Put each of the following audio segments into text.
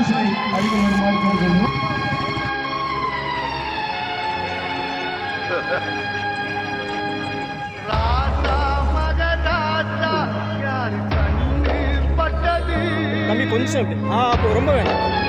சராசரி அதிகம் வருமாறு கொடுக்கணும் தம்பி கொஞ்சம் ஆ அப்போ ரொம்ப வேணும்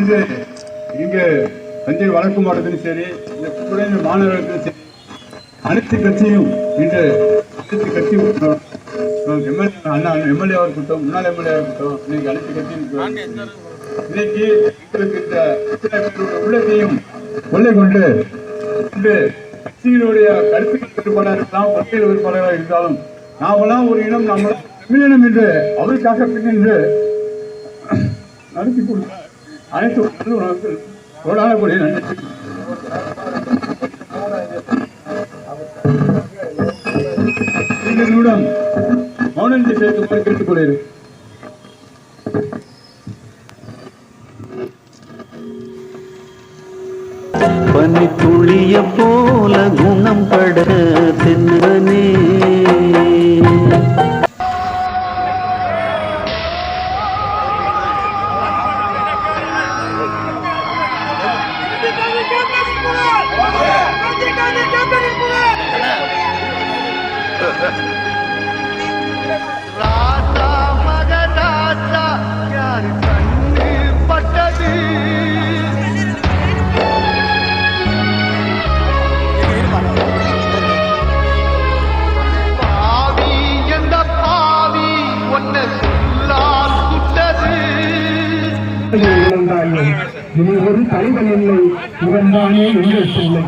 இது இங்கே தஞ்சை வடக்கு மாவட்டத்திலும் சரி இந்த குறைந்த மாணவர்களுக்கும் சரி அனைத்து கட்சியும் இன்று அனைத்து கட்சி எம்எல்ஏ அண்ணா எம்எல்ஏ இருக்கட்டும் முன்னாள் எம்எல்ஏ இருக்கட்டும் இன்னைக்கு அனைத்து கட்சியும் இன்னைக்கு எங்களுக்கு இந்த இத்தனை உள்ளத்தையும் கொள்ளை கொண்டு இன்று கட்சியினுடைய கருத்துக்கள் வேறுபாடாக இருக்கலாம் கொள்கையில் வேறுபாடாக இருந்தாலும் நாமெல்லாம் ஒரு இனம் நாமெல்லாம் தமிழினம் என்று அவருக்காக பின்னின்று நடத்தி கொடுத்தார். அனைத்து உணவுகள் கோடான நன்றி. நிமிடம் மௌனந்தி சேர்க்குமாறு கேட்டுக்கொள்கிறேன் தலைவன் இல்லை இவன்தானே உங்கள் பிள்ளை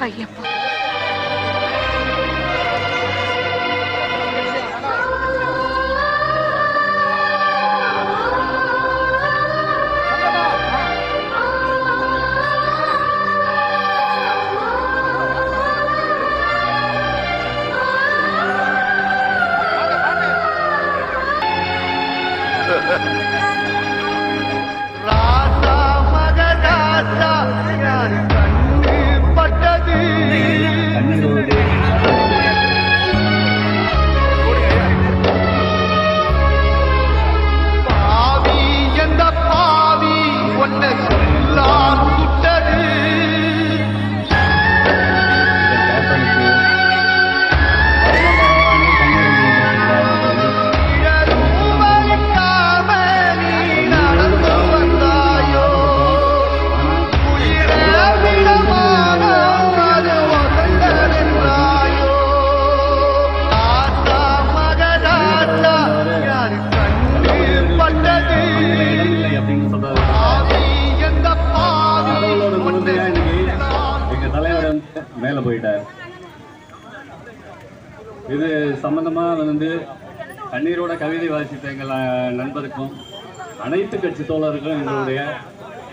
ஐயப்பா. Música மேலே போயிட்டார். இது சம்பந்தமா வந்து கண்ணீரோட கவிதை வாசித்த எங்கள் நண்பருக்கும் அனைத்து கட்சி தோழருக்கும் எங்களுடைய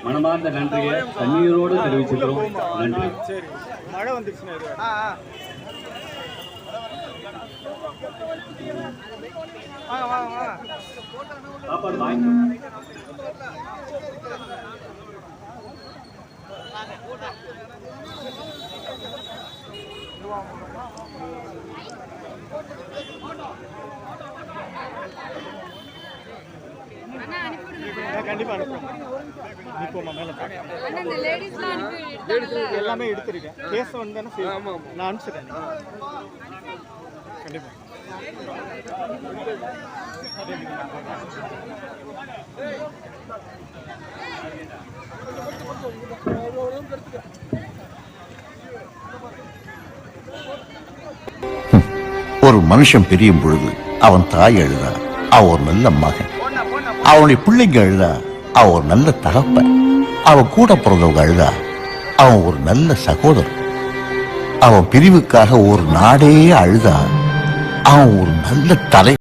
மனமார்ந்த நன்றியை கண்ணீரோடு தெரிவிச்சுக்கிறோம். நன்றி. மழை வந்துருச்சுன்னா சாப்பாடு வாங்கி நான் கண்டிப்பா அனுப்புறேன் நீ போமா மேல போ. அண்ணா இந்த லேடிஸ்லாம் அனுப்பி எடுத்தாங்கல்ல எல்லாமே எடுத்திருக்கேன். கேஸ் வந்தானே சரி. நான் அனுப்பிச்சிட்டேன் கண்டிப்பா. ஒரு மனுஷன் பிரியும் பொழுது அவன் தாய் எழுதா அவ ஒரு நல்ல மகன். அவனுடைய பிள்ளைங்க அழுதா அவ ஒரு நல்ல தகப்பன். அவன் கூட பிறந்தவங்க அழுதா அவன் ஒரு நல்ல சகோதரன். அவன் பிரிவுக்காக ஒரு நாடே அழுதா அவன் ஒரு நல்ல தலை